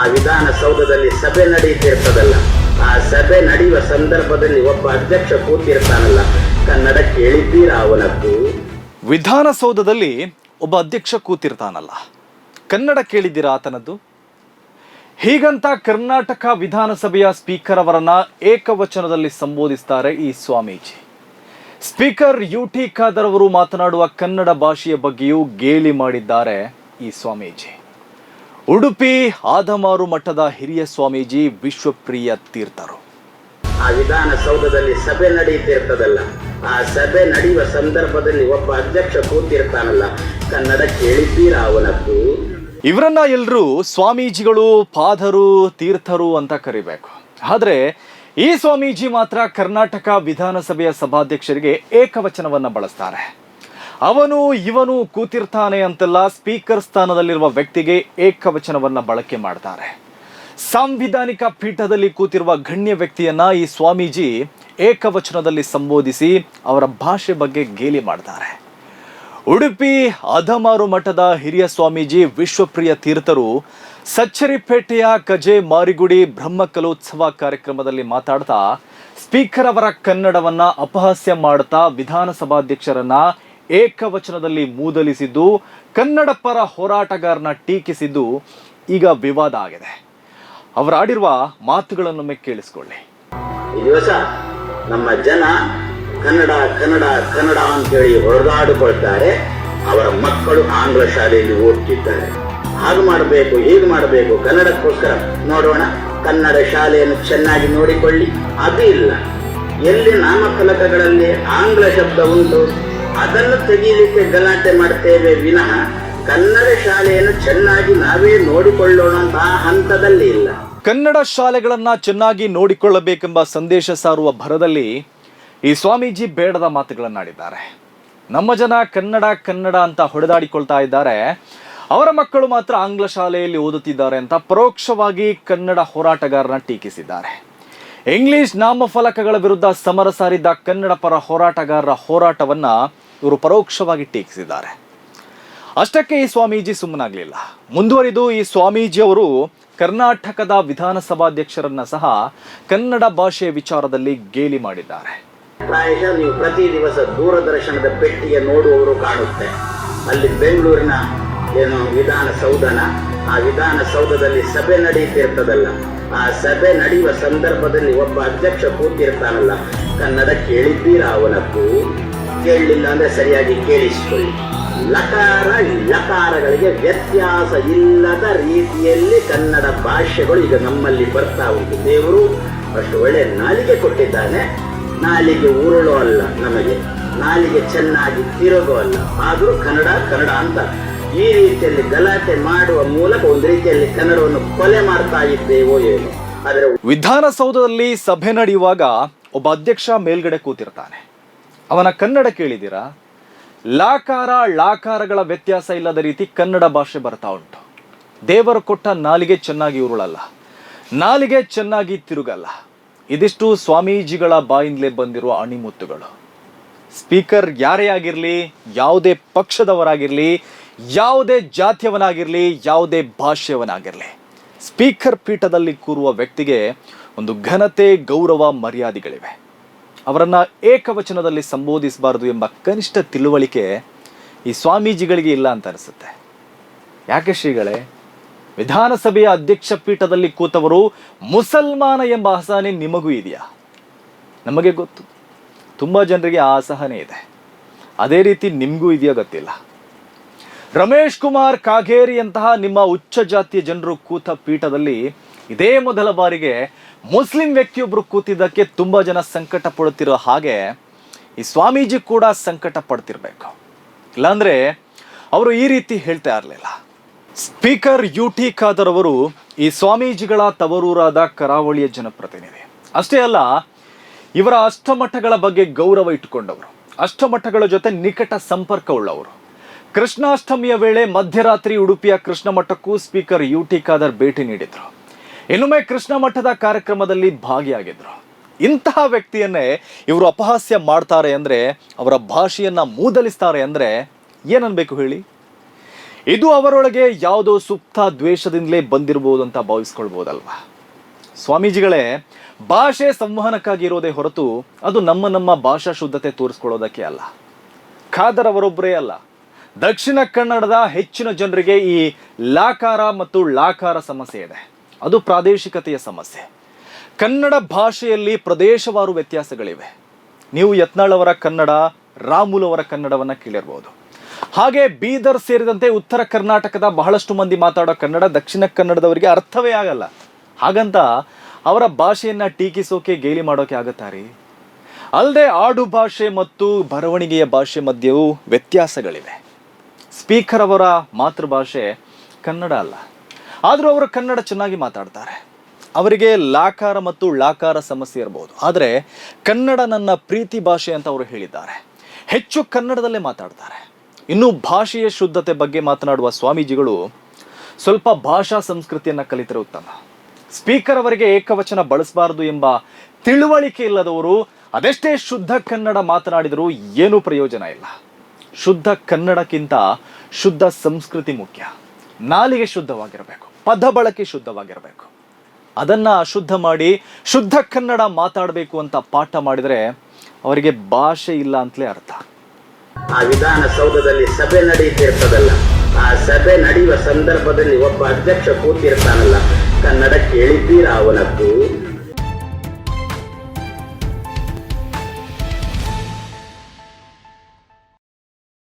ಆ ವಿಧಾನಸೌಧದಲ್ಲಿ ಸಭೆ ನಡೆಯುತ್ತಿರ್ತದಲ್ಲ, ಆ ಸಭೆ ನಡೆಯುವ ಸಂದರ್ಭದಲ್ಲಿ ಒಬ್ಬ ಅಧ್ಯಕ್ಷ ಕೂತಿರ್ತಾನಲ್ಲ ಕನ್ನಡ ಕೇಳಿದ್ದೀರಾ ಅವನದ್ದು? ವಿಧಾನಸೌಧದಲ್ಲಿ ಒಬ್ಬ ಅಧ್ಯಕ್ಷ ಕೂತಿರ್ತಾನಲ್ಲ, ಕನ್ನಡ ಕೇಳಿದ್ದೀರಾ ಆತನದ್ದು? ಹೀಗಂತ ಕರ್ನಾಟಕ ವಿಧಾನಸಭೆಯ ಸ್ಪೀಕರ್ ಅವರನ್ನ ಏಕವಚನದಲ್ಲಿ ಸಂಬೋಧಿಸ್ತಾರೆ ಈ Swamiji. Speaker U T Khader ಅವರು ಮಾತನಾಡುವ ಕನ್ನಡ ಭಾಷೆಯ ಬಗ್ಗೆಯೂ ಗೇಲಿ ಮಾಡಿದ್ದಾರೆ ಈ ಸ್ವಾಮೀಜಿ. ಉಡುಪಿ ಆದಮಾರು ಮಠದ ಹಿರಿಯ ಸ್ವಾಮೀಜಿ ವಿಶ್ವಪ್ರಿಯ ತೀರ್ಥರು. ಆ ವಿಧಾನಸೌಧದಲ್ಲಿ ಸಭೆ ನಡೆಯುತ್ತಿರ್ತದಲ್ಲ ಆ ಸಭೆ ನಡೆಯುವ ಸಂದರ್ಭದಲ್ಲಿ ಒಬ್ಬ ಅಧ್ಯಕ್ಷ ಕೂತಿರ್ತಾನಲ್ಲ ಕನ್ನಡ ಕೇಳಿದ್ದೀರಾ ಅವನದ್ದು? ಇವರನ್ನ ಎಲ್ಲರೂ ಸ್ವಾಮೀಜಿಗಳು ಪಾದರು ತೀರ್ಥರು ಅಂತ ಕರಿಬೇಕು. ಆದ್ರೆ ಈ ಸ್ವಾಮೀಜಿ ಮಾತ್ರ ಕರ್ನಾಟಕ ವಿಧಾನಸಭೆಯ ಸಭಾಧ್ಯಕ್ಷರಿಗೆ ಏಕವಚನವನ್ನ ಬಳಸ್ತಾರೆ. ಅವನು ಇವನು ಕೂತಿರ್ತಾನೆ ಅಂತೆಲ್ಲ ಸ್ಪೀಕರ್ ಸ್ಥಾನದಲ್ಲಿರುವ ವ್ಯಕ್ತಿಗೆ ಏಕವಚನವನ್ನ ಬಳಕೆ ಮಾಡ್ತಾರೆ. ಸಾಂವಿಧಾನಿಕ ಪೀಠದಲ್ಲಿ ಕೂತಿರುವ ಗಣ್ಯ ವ್ಯಕ್ತಿಯನ್ನ ಈ ಸ್ವಾಮೀಜಿ ಏಕವಚನದಲ್ಲಿ ಸಂಬೋಧಿಸಿ ಅವರ ಭಾಷೆ ಬಗ್ಗೆ ಗೇಲಿ ಮಾಡ್ತಾರೆ. ಉಡುಪಿ ಅಧಮಾರು ಮಠದ ಹಿರಿಯ ಸ್ವಾಮೀಜಿ ವಿಶ್ವಪ್ರಿಯ ತೀರ್ಥರು ಸಚ್ಚರಿಪೇಟೆಯ ಕಜೆ ಮಾರಿಗುಡಿ ಬ್ರಹ್ಮಕಲೋತ್ಸವ ಕಾರ್ಯಕ್ರಮದಲ್ಲಿ ಮಾತಾಡ್ತಾ ಸ್ಪೀಕರ್ ಅವರ ಕನ್ನಡವನ್ನ ಅಪಹಾಸ್ಯ ಮಾಡ್ತಾ ವಿಧಾನಸಭಾಧ್ಯಕ್ಷರನ್ನ ಏಕವಚನದಲ್ಲಿ ಮೂದಲಿಸಿದ್ದು, ಕನ್ನಡ ಪರ ಹೋರಾಟಗಾರನ ಟೀಕಿಸಿದ್ದು ಈಗ ವಿವಾದ ಆಗಿದೆ. ಅವರಾಡಿರುವ ಮಾತುಗಳನ್ನೊಮ್ಮೆ ಕೇಳಿಸ್ಕೊಳ್ಳಿ ದಿವಸ ನಮ್ಮ ಜನ ಕನ್ನಡ ಕನ್ನಡ ಕನ್ನಡ ಅಂತೇಳಿ ಹೊಡೆದಾಡಿಕೊಳ್ತಾರೆ ಅವರ ಮಕ್ಕಳು ಆಂಗ್ಲ ಶಾಲೆಯಲ್ಲಿ ಓದ್ತಿದ್ದಾರೆ. ಹಾಗೆ ಮಾಡಬೇಕು, ಹೀಗೆ ಮಾಡಬೇಕು, ಕನ್ನಡಕ್ಕೋಸ್ಕರ ನೋಡೋಣ. ಕನ್ನಡ ಶಾಲೆಯನ್ನು ಚೆನ್ನಾಗಿ ನೋಡಿಕೊಳ್ಳಿ. ಅದು ಇಲ್ಲ. ಎಲ್ಲಿ ನಾಮಫಲಕಗಳಲ್ಲಿ ಆಂಗ್ಲ ಶಬ್ದ ಉಂಟು ಅದನ್ನು ತೆಗೀಲಿಕ್ಕೆ ಗಲಾಟೆ ಮಾಡ್ತೇವೆ ವಿನಃ ಕನ್ನಡ ಶಾಲೆಯನ್ನು ಚೆನ್ನಾಗಿ ನಾವೇ ನೋಡಿಕೊಳ್ಳೋಣ ಅಂತ ಹಂತದಲ್ಲಿ ಇಲ್ಲ. ಕನ್ನಡ ಶಾಲೆಗಳನ್ನ ಚೆನ್ನಾಗಿ ನೋಡಿಕೊಳ್ಳಬೇಕೆಂಬ ಸಂದೇಶ ಸಾರುವ ಭರದಲ್ಲಿ ಈ ಸ್ವಾಮೀಜಿ ಬೇಡದ ಮಾತುಗಳನ್ನಾಡಿದ್ದಾರೆ. ನಮ್ಮ ಜನ ಕನ್ನಡ ಕನ್ನಡ ಅಂತ ಹೊಡೆದಾಡಿಕೊಳ್ತಾ ಇದ್ದಾರೆ. ಅವರ ಮಕ್ಕಳು ಮಾತ್ರ ಆಂಗ್ಲ ಶಾಲೆಯಲ್ಲಿ ಓದುತ್ತಿದ್ದಾರೆ ಅಂತ ಪರೋಕ್ಷವಾಗಿ ಕನ್ನಡ ಹೋರಾಟಗಾರನ ಟೀಕಿಸಿದ್ದಾರೆ. ಇಂಗ್ಲಿಷ್ ನಾಮಫಲಕಗಳ ವಿರುದ್ಧ ಸಮರ ಸಾರಿದ್ದ ಕನ್ನಡ ಪರ ಹೋರಾಟಗಾರರ ಹೋರಾಟವನ್ನ ಇವರು ಪರೋಕ್ಷವಾಗಿ ಟೀಕಿಸಿದ್ದಾರೆ. ಅಷ್ಟಕ್ಕೆ ಈ ಸ್ವಾಮೀಜಿ ಸುಮ್ಮನಾಗಲಿಲ್ಲ. ಮುಂದುವರಿದು ಈ ಸ್ವಾಮೀಜಿ ಅವರು ಕರ್ನಾಟಕದ ವಿಧಾನಸಭಾಧ್ಯಕ್ಷರನ್ನ ಸಹ ಕನ್ನಡ ಭಾಷೆಯ ವಿಚಾರದಲ್ಲಿ ಗೇಲಿ ಮಾಡಿದ್ದಾರೆ. ಪ್ರಾಯಶಃ ನೀವು ಪ್ರತಿ ದಿವಸ ದೂರದರ್ಶನದ ಪೆಟ್ಟಿಗೆ ನೋಡುವವರು ಕಾಣುತ್ತೆ. ಅಲ್ಲಿ ಬೆಂಗಳೂರಿನ, ಏನು, ವಿಧಾನಸೌಧನ ಆ ವಿಧಾನಸೌಧದಲ್ಲಿ ಸಭೆ ನಡೆಯುತ್ತಿರ್ತದಲ್ಲ, ಆ ಸಭೆ ನಡೆಯುವ ಸಂದರ್ಭದಲ್ಲಿ ಒಬ್ಬ ಅಧ್ಯಕ್ಷ ಕೂತಿರ್ತಾನಲ್ಲ, ಕನ್ನಡ ಕೇಳಿದ್ದೀರಾ ಅವನದ್ದು ಕೇಳಲಿಲ್ಲ ಅಂದ್ರೆ ಸರಿಯಾಗಿ ಕೇಳಿಸಿಕೊಳ್ಳಿ. ಲಕಾರ, ಲಕಾರಗಳಿಗೆ ವ್ಯತ್ಯಾಸ ಇಲ್ಲದ ರೀತಿಯಲ್ಲಿ ಕನ್ನಡ ಭಾಷೆಗಳು ಈಗ ನಮ್ಮಲ್ಲಿ ಬರ್ತಾ ಉಂಟು. ದೇವರು ಅಷ್ಟು ಒಳ್ಳೆ ನಾಲಿಗೆ ಕೊಟ್ಟಿದ್ದಾನೆ. ನಾಲಿಗೆ ಉರುಳೋ ಅಲ್ಲ ನಮಗೆ. ನಾಲಿಗೆ ಚೆನ್ನಾಗಿ ತಿರುಗೋ ಅಲ್ಲ. ಆದರೂ ಕನ್ನಡ ಕನ್ನಡ ಅಂತ ಈ ರೀತಿಯಲ್ಲಿ ಗಲಾಟೆ ಮಾಡುವ ಮೂಲಕ ಒಂದು ರೀತಿಯಲ್ಲಿ ಕನ್ನಡವನ್ನು ಕೊಲೆ ಮಾಡ್ತಾ ಇದ್ದೇವೋ ಏನು. ಆದರೆ ವಿಧಾನಸೌಧದಲ್ಲಿ ಸಭೆ ನಡೆಯುವಾಗ ಒಬ್ಬ ಅಧ್ಯಕ್ಷ ಮೇಲ್ಗಡೆ ಕೂತಿರ್ತಾನೆ. ಅವನ ಕನ್ನಡ ಕೇಳಿದಿರಾ ಲಾಕಾರ ಲಾಕಾರಗಳ ವ್ಯತ್ಯಾಸ ಇಲ್ಲದ ರೀತಿ ಕನ್ನಡ ಭಾಷೆ ಬರ್ತಾ ಉಂಟು. ದೇವರು ಕೊಟ್ಟ ನಾಲಿಗೆ ಚೆನ್ನಾಗಿ ಉರುಳಲ್ಲ. ನಾಲಿಗೆ ಚೆನ್ನಾಗಿ ತಿರುಗಲ್ಲ. ಇದಿಷ್ಟು ಸ್ವಾಮೀಜಿಗಳ ಬಾಯಿಂದಲೇ ಬಂದಿರುವ ಅಣಿಮುತ್ತುಗಳು. ಸ್ಪೀಕರ್ ಯಾರೇ ಆಗಿರಲಿ, ಯಾವುದೇ ಪಕ್ಷದವರಾಗಿರಲಿ ಯಾವುದೇ ಜಾತಿಯವನಾಗಿರಲಿ, ಯಾವುದೇ ಭಾಷೆಯವನಾಗಿರಲಿ, ಸ್ಪೀಕರ್ ಪೀಠದಲ್ಲಿ ಕೂರುವ ವ್ಯಕ್ತಿಗೆ ಒಂದು ಘನತೆ, ಗೌರವ, ಮರ್ಯಾದೆಗಳಿವೆ. ಅವರನ್ನ ಏಕವಚನದಲ್ಲಿ ಸಂಬೋಧಿಸಬಾರದು ಎಂಬ ಕನಿಷ್ಠ ತಿಳುವಳಿಕೆ ಈ ಸ್ವಾಮೀಜಿಗಳಿಗೆ ಇಲ್ಲ ಅಂತ ಅನಿಸುತ್ತೆ. ಯಾಕೆ ಶ್ರೀಗಳೇ? ವಿಧಾನಸಭೆಯ ಅಧ್ಯಕ್ಷ ಪೀಠದಲ್ಲಿ ಕೂತವರು ಮುಸಲ್ಮಾನ ಎಂಬ ಅಸಹನೆ ನಿಮಗೂ ಇದೆಯಾ? ನಮಗೆ ಗೊತ್ತು. ತುಂಬ ಜನರಿಗೆ ಆ ಅಸಹನೆ ಇದೆ. ಅದೇ ರೀತಿ ನಿಮಗೂ ಇದೆಯಾ ಗೊತ್ತಿಲ್ಲ. ರಮೇಶ್ ಕುಮಾರ್ ಕಾಗೇರಿಯಂತಹ ನಿಮ್ಮ ಉಚ್ಚ ಜಾತಿಯ ಜನರು ಕೂತ ಪೀಠದಲ್ಲಿ ಇದೇ ಮೊದಲ ಬಾರಿಗೆ ಮುಸ್ಲಿಂ ವ್ಯಕ್ತಿಯೊಬ್ಬರು ಕೂತಿದ್ದಕ್ಕೆ ತುಂಬ ಜನ ಸಂಕಟ ಪಡುತ್ತಿರೋ ಹಾಗೆ ಈ ಸ್ವಾಮೀಜಿ ಕೂಡ ಸಂಕಟ ಪಡ್ತಿರ್ಬೇಕು ಇಲ್ಲಾಂದ್ರೆ ಅವರು ಈ ರೀತಿ ಹೇಳ್ತಾ ಇರಲಿಲ್ಲ. ಸ್ಪೀಕರ್ ಯು ಟಿ ಖಾದರ್ ಅವರು ಈ ಸ್ವಾಮೀಜಿಗಳ ತವರೂರಾದ ಕರಾವಳಿಯ ಜನಪ್ರತಿನಿಧಿ. ಅಷ್ಟೇ ಅಲ್ಲ, ಇವರ ಅಷ್ಟಮಠಗಳ ಬಗ್ಗೆ ಗೌರವ ಇಟ್ಟುಕೊಂಡವರು. ಅಷ್ಟಮಠಗಳ ಜೊತೆ ನಿಕಟ ಸಂಪರ್ಕವುಳ್ಳವರು. ಕೃಷ್ಣಾಷ್ಟಮಿಯ ವೇಳೆ ಮಧ್ಯರಾತ್ರಿ ಉಡುಪಿಯ ಕೃಷ್ಣ ಮಠಕ್ಕೂ ಸ್ಪೀಕರ್ ಯು ಟಿ ಖಾದರ್ ಭೇಟಿ ನೀಡಿದ್ರು. ಇನ್ನೊಮ್ಮೆ ಕೃಷ್ಣ ಮಠದ ಕಾರ್ಯಕ್ರಮದಲ್ಲಿ ಭಾಗಿಯಾಗಿದ್ರು. ಇಂತಹ ವ್ಯಕ್ತಿಯನ್ನೇ ಇವರು ಅಪಹಾಸ್ಯ ಮಾಡ್ತಾರೆ ಅಂದ್ರೆ, ಅವರ ಭಾಷೆಯನ್ನ ಮೂದಲಿಸ್ತಾರೆ ಅಂದ್ರೆ ಏನನ್ಬೇಕು ಹೇಳಿ? ಇದು ಅವರೊಳಗೆ ಯಾವುದೋ ಸುಪ್ತ ದ್ವೇಷದಿಂದಲೇ ಬಂದಿರಬಹುದು ಅಂತ ಭಾವಿಸ್ಕೊಳ್ಬಹುದಲ್ವಾ ಸ್ವಾಮೀಜಿಗಳೇ, ಭಾಷೆ ಸಂವಹನಕ್ಕಾಗಿ ಇರೋದೇ ಹೊರತು ಅದು ನಮ್ಮ ನಮ್ಮ ಭಾಷಾ ಶುದ್ಧತೆ ತೋರಿಸ್ಕೊಳ್ಳೋದಕ್ಕೆ ಅಲ್ಲ. ಖಾದರ್ ಅವರೊಬ್ಬರೇ ಅಲ್ಲ. ದಕ್ಷಿಣ ಕನ್ನಡದ ಹೆಚ್ಚಿನ ಜನರಿಗೆ ಈ ಲಾಕಾರ ಮತ್ತು ಲಾಕಾರ ಸಮಸ್ಯೆ ಇದೆ. ಅದು ಪ್ರಾದೇಶಿಕತೆಯ ಸಮಸ್ಯೆ. ಕನ್ನಡ ಭಾಷೆಯಲ್ಲಿ ಪ್ರದೇಶವಾರು ವ್ಯತ್ಯಾಸಗಳಿವೆ. ನೀವು ಯತ್ನಾಳವರ ಕನ್ನಡ ರಾಮುಲವರ ಕನ್ನಡವನ್ನು ಕೇಳಿರ್ಬೋದು. ಹಾಗೆ ಬೀದರ್ ಸೇರಿದಂತೆ ಉತ್ತರ ಕರ್ನಾಟಕದ ಬಹಳಷ್ಟು ಮಂದಿ ಮಾತಾಡೋ ಕನ್ನಡ ದಕ್ಷಿಣ ಕನ್ನಡದವರಿಗೆ ಅರ್ಥವೇ ಆಗಲ್ಲ. ಹಾಗಂತ ಅವರ ಭಾಷೆಯನ್ನು ಟೀಕಿಸೋಕೆ, ಗೇಲಿ ಮಾಡೋಕೆ ಆಗುತ್ತಾರೆ ಅಲ್ಲದೆ ಆಡು ಭಾಷೆ ಮತ್ತು ಬರವಣಿಗೆಯ ಭಾಷೆ ಮಧ್ಯೆಯೂ ವ್ಯತ್ಯಾಸಗಳಿವೆ. ಸ್ಪೀಕರ್ ಅವರ ಮಾತೃಭಾಷೆ ಕನ್ನಡ ಅಲ್ಲ. ಆದರೂ ಅವರು ಕನ್ನಡ ಚೆನ್ನಾಗಿ ಮಾತಾಡ್ತಾರೆ. ಅವರಿಗೆ ಲಾಕಾರ ಮತ್ತು ಲಾಕಾರ ಸಮಸ್ಯೆ ಇರಬಹುದು ಆದರೆ ಕನ್ನಡ ನನ್ನ ಪ್ರೀತಿ ಭಾಷೆ ಅಂತ ಅವರು ಹೇಳಿದ್ದಾರೆ. ಹೆಚ್ಚು ಕನ್ನಡದಲ್ಲೇ ಮಾತಾಡ್ತಾರೆ. ಇನ್ನು ಭಾಷೆಯ ಶುದ್ಧತೆ ಬಗ್ಗೆ ಮಾತನಾಡುವ ಸ್ವಾಮೀಜಿಗಳು ಸ್ವಲ್ಪ ಭಾಷಾ ಸಂಸ್ಕೃತಿಯನ್ನು ಕಲಿತರೆ ಉತ್ತಮ. ಸ್ಪೀಕರ್ ಅವರಿಗೆ ಏಕವಚನ ಬಳಸಬಾರದು ಎಂಬ ತಿಳುವಳಿಕೆ ಇಲ್ಲದವರು ಅದೆಷ್ಟೇ ಶುದ್ಧ ಕನ್ನಡ ಮಾತನಾಡಿದರೂ ಏನೂ ಪ್ರಯೋಜನ ಇಲ್ಲ. ಶುದ್ಧ ಕನ್ನಡಕ್ಕಿಂತ ಶುದ್ಧ ಸಂಸ್ಕೃತಿ ಮುಖ್ಯ. ನಾಲಿಗೆ ಶುದ್ಧವಾಗಿರಬೇಕು, ಪದ ಬಳಕೆ ಶುದ್ಧವಾಗಿರಬೇಕು. ಅದನ್ನು ಅಶುದ್ಧ ಮಾಡಿ, ಶುದ್ಧ ಕನ್ನಡ ಮಾತಾಡಬೇಕು ಅಂತ ಪಾಠ ಮಾಡಿದರೆ ಅವರಿಗೆ ಭಾಷೆ ಇಲ್ಲ ಅಂತಲೇ ಅರ್ಥ. ಆ ವಿಧಾನಸೌಧದಲ್ಲಿ ಸಭೆ ನಡೆಯುತ್ತಿರ್ತದಲ್ಲ, ಆ ಸಭೆ ನಡೆಯುವ ಸಂದರ್ಭದಲ್ಲಿ ಒಬ್ಬ ಅಧ್ಯಕ್ಷ ಕೂತಿರ್ತಾನಲ್ಲ, ಕನ್ನಡ ಕೇಳಿದ್ದೀರಾ ಅವನದ್ದು?